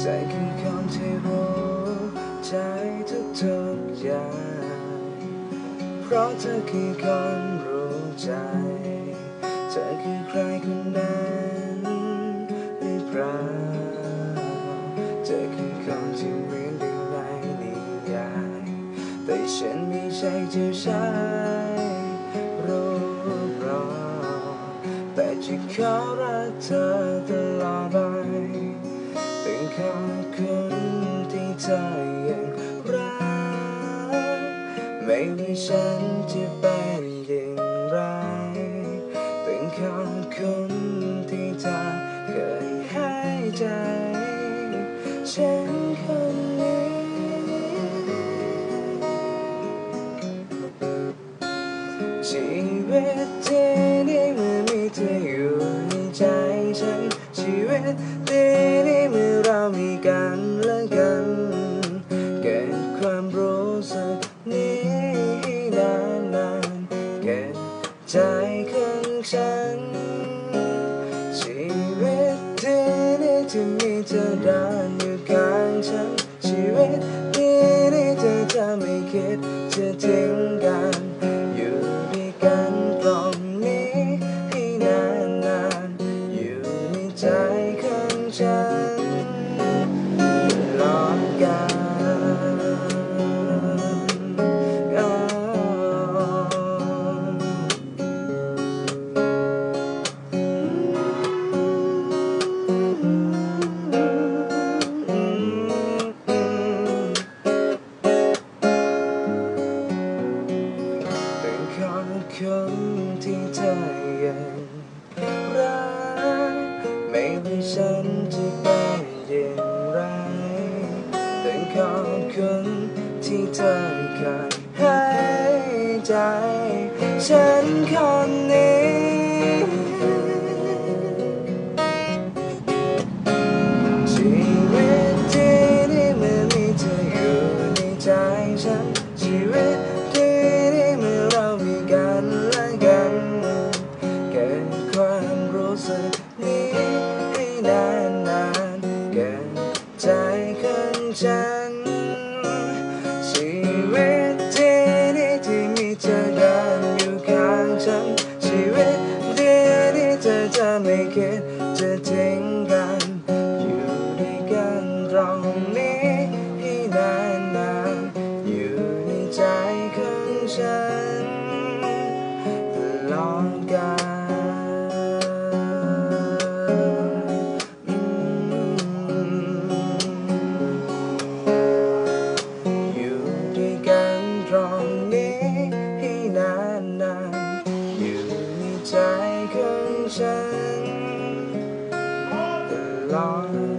ใจคือคนที่รู้ใจทุกๆอย่าง เพราะเธอคือคนรู้ใจ เธอคือใครคนนั้นหรือเปล่าเธอคือคนที่เหมือนดังในนิยายแต่ฉันไม่ใช่เจ้าชายรูปหล่อแต่จะขอรักเธอ ไม่ว่าฉันจะเป็นอย่างไรเป็นคำคุณที่เธอเคยให้ใจ ฉันคนนี้ ชีวิตที่นี้เมื่อมีเธออยู่ในใจฉันชีวิต นชีวิตที่นี่ที่มีเธอเดินอยู่ข้างฉันชีวิตที่นี่เธอจะไม่คิดจะทิ้ง รั้งที่เธอยังรักไม่ว่าฉันจะเป็นอย่างไรเป็นคนคนที่เธอเคยให้ใจ ฉันคนนี้ ฉันตลอดกาลอยู่ด้วยกันตรงนี้ให้นานนานๆอยู่ในใจของฉันตลอด